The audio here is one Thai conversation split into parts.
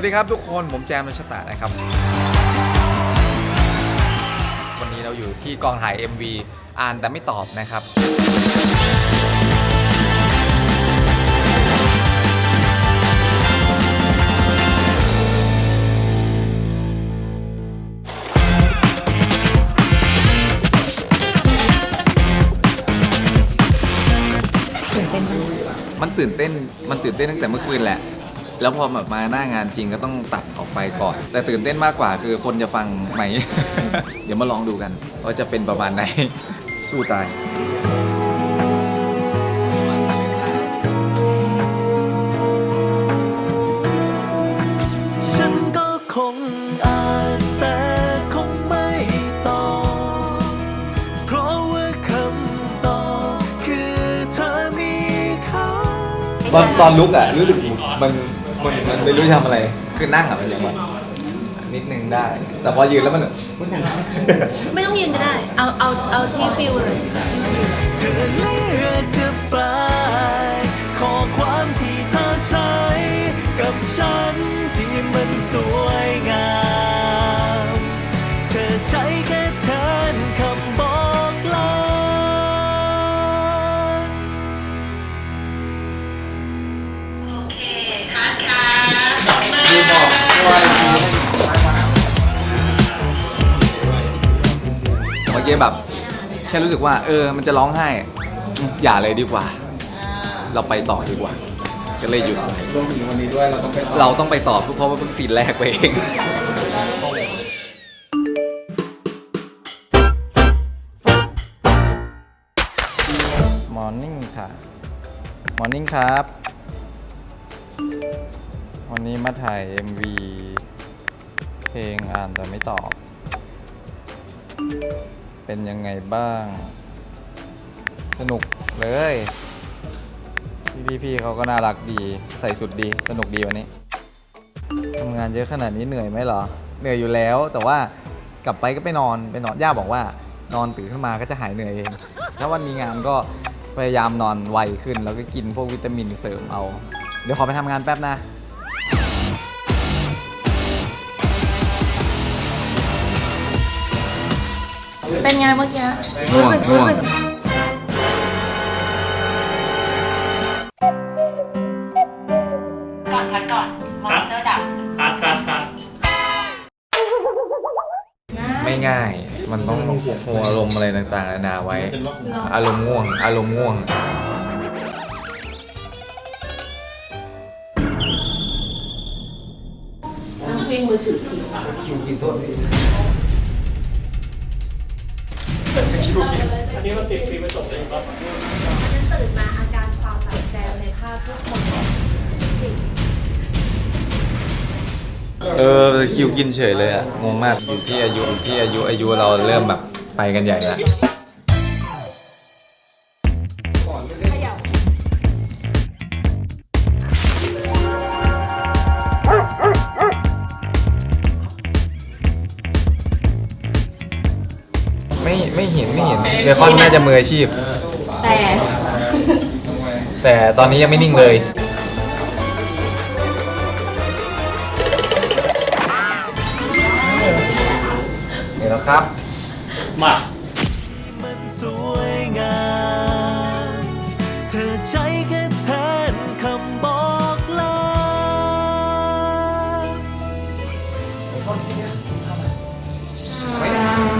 วัสดีครับทุกคน ผมแจมรัชตานะครับ วันนี้เราอยู่ที่กองถ่าย MV อ่านแต่ไม่ตอบนะครับ ตื่นเต้นมากมันตื่นเต้น มันตื่นเต้นตั้งแต่เมื่อคืนแหละ แล้วพอแบบมาหน้างานจริงก็ต้องตัดออกไปก่อน แต่ตื่นเต้นมากกว่าคือคนจะฟังไหม เดี๋ยวมาลองดูกันว่าจะเป็นประมาณไหน สู้ตายฉันก็คงอ่านแต่คงไม่ตอบเพราะว่าคำตอบคือเธอมีค่าตอนตอนลุกอะรู้สึกมัน มันมันไม่รู้จะทำอะไร คือนั่งอะมันยังแบบนิดนึงได้ แต่พอยืนแล้วมันแบบ ไม่ต้องยืนก็ได้ เอาเอาเอาที่ฟิลเลย เธอเลือกจะไปข้อความที่เธอใช้ กับฉันที่มันสวยงาม เธอใช้ กี้แบบ แค่รู้สึกว่า เออ มันจะร้องไห้อืมอย่าเลยดีกว่า เราไปต่อดีกว่า ก็เลยหยุด รวมถึงวันนี้ด้วยเราต้องไปเราต้องไปต่อเพราะว่าเพิ่งซีนแรกไปเอง มอร์นิ่งค่ะ มอร์นิ่งครับ วันนี้มาถ่าย MV เพลงอ่านแต่ไม่ตอบ เป็นยังไงบ้าง สนุกเลยพี่พี่ๆเขาก็น่ารักดีใส่สุดดีสนุกดีวันนี้ทำงานเยอะขนาดนี้เหนื่อยไหมเหรอ เหนื่อยอยู่แล้ว แต่ว่ากลับไปก็ไปนอนไปนอนย่าบอกว่า นอนตื่นขึ้นมาก็จะหายเหนื่อยเองถ้าวันมีงานก็พยายามนอนไวขึ้น แล้วก็กินพวกวิตามินเสริมเอา เดี๋ยวขอไปทำงานแป๊บนะ เป็นไงเมื่อกี้ง่วงง่วงก่อนพักก่อนมอนิเตอร์ดับคัดคัดคัดไม่ง่าย มันต้องหัวอารมณ์อะไรต่างๆนานาไว้ อารมณ์ง่วง อารมณ์ง่วงวิ่งมือถือทีคิวกินโทษ ติดฟิล์มไม่จบเลยครับตื่นมาอาการความแบบแจวในภาพทุกคนจริงเออคิวกินเฉยเลยอะงงมากอยู่ที่อายุที่อายุอายุเราเริ่มแบบไปกันใหญ่แล้ว ไม่ไม่เห็นไม่เห็นเบคอนน่าจะมืออาชีพ แต่แต่ตอนนี้ยังไม่นิ่งเลย เห็นแล้วครับ มา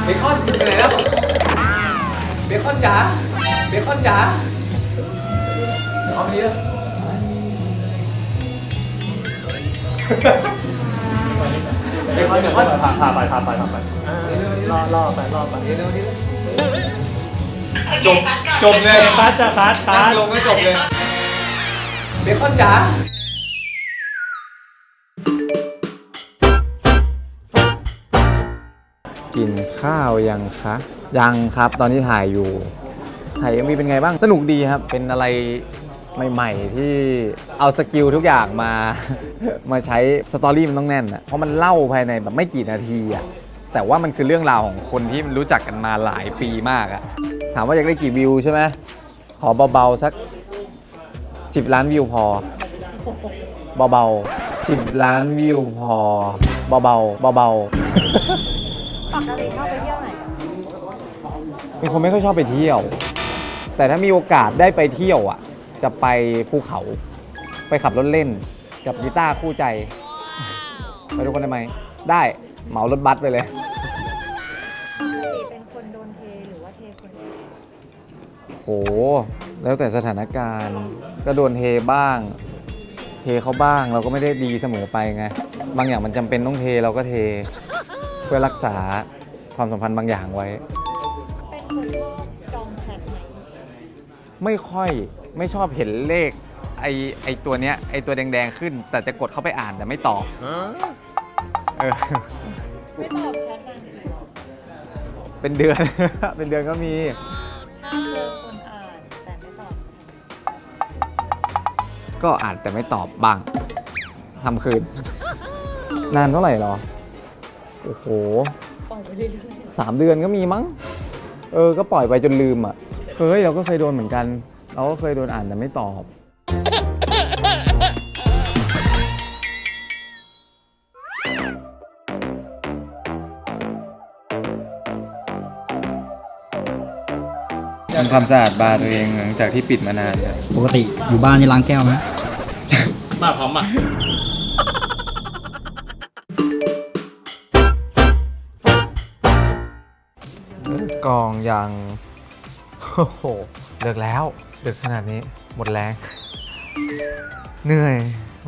บคอนไปไหนแล้ว เบคอนจ๋า เบคอนจ๋าเอาไปนี้แล้วเบคอนเบคอนพาพาไปพาไปพาไปรอรอไปรอไปจบจบเลย คัดจะคัดคันั่งดลงก็จบเลย เบคอนจ๋า กินข้าวยังคะยังครับตอนนี้ถ่ายอยู่ ถ่ายมีเป็นไงบ้างสนุกดีครับ เป็นอะไรใหม่ๆ ที่เอาสกิลทุกอย่างมา มาใช้สตอรี่มันต้องแน่นอะเพราะมันเล่าภายในแบบไม่กี่นาทีอะแต่ว่ามันคือเรื่องราวของคนที่มันรู้จักกันมาหลายปีมากอะถามว่าอยากได้กี่วิวใช่ไหมขอเบาๆสัก 10 ล้านวิวพอเบาๆสิบล้านวิวพอเบาๆเบาๆ ปกติชอบไปเที่ยวไหนๆเป็นคนไม่ค่อยชอบไปเที่ยว แต่ถ้ามีโอกาสได้ไปเที่ยวอะ จะไปภูเขา ไปขับรถเล่น กับกีตาร์คู่ใจ ไปทุกคนได้ไหม ได้เหมารถบัสไปเลยปกติเป็นคนโดนเทหรือว่าเทคนอื่นโห แล้วแต่สถานการณ์ ก็โดนเทบ้าง เทเขาบ้างเราก็ไม่ได้ดีเสมอไปไง บางอย่างมันจำเป็นต้องเทเราก็เท เพื่อรักษาความสัมพันธ์บางอย่างไว้ เป็นคนชอบจองแชทไหมไม่ค่อยไม่ชอบเห็นเลขไอไอตัวเนี้ยไอตัวแดงๆขึ้น แต่จะกดเข้าไปอ่านแต่ไม่ตอบเออไม่ตอบแชทนานกี่วันเป็นเดือน เป็นเดือนก็มี ถ้าเจอคนอ่านแต่ไม่ตอบก็อ่านแต่ไม่ตอบบ้างทำคืน นานเท่าไหร่หรอ โอ้โหปล่อยไปเรื่อยสามเดือนก็มีมั้ง เออ ก็ปล่อยไปจนลืมอะ เคยเราก็เคยโดนเหมือนกัน เราก็เคยโดนอ่านแต่ไม่ตอบ ทำความสะอาดบาร์ตัวเองหลังจากที่ปิดมานานแล้วปกติอยู่บ้านจะล้างแก้วไหมมาพร้อมอะ กองยังโอ้โหเลิกแล้วเลิกขนาดนี้หมดแรง เหนื่อย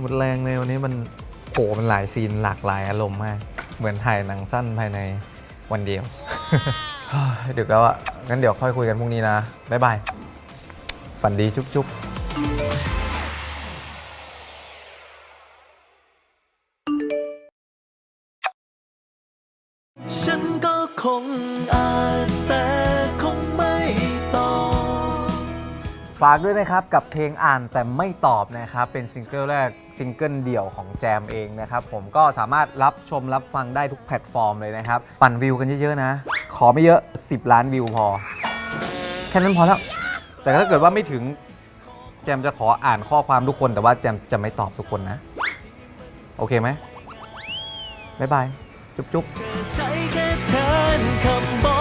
หมดแรงเลยวันนี้มันโหมันหลายซีนหลากหลายอารมณ์มาก เหมือนถ่ายหนังสั้นภายในวันเดียว ดึกแล้วอะงั้นเดี๋ยวค่อยคุยกันพรุ่งนี้นะ บ๊ายบาย ฝันดีจุ๊บจุ๊บฉันก็คงอ่าน ฝากด้วยนะครับกับเพลงอ่านแต่ไม่ตอบนะครับ เป็นซิงเกิลแรกซิงเกิลเดี่ยวของแจมเองนะครับผมก็สามารถรับชมรับฟังได้ทุกแพลตฟอร์มเลยนะครับ ปั่นวิวกันเยอะๆนะ ขอไม่เยอะ 10 ล้านวิวพอ แค่นั้นพอแล้ว แต่ถ้าเกิดว่าไม่ถึงแจมจะขออ่านข้อความทุกคนแต่ว่าแจมจะไม่ตอบทุกคนนะ โอเคไหมบ๊ายบาย จุ๊บๆใช้แค่แทนคำบ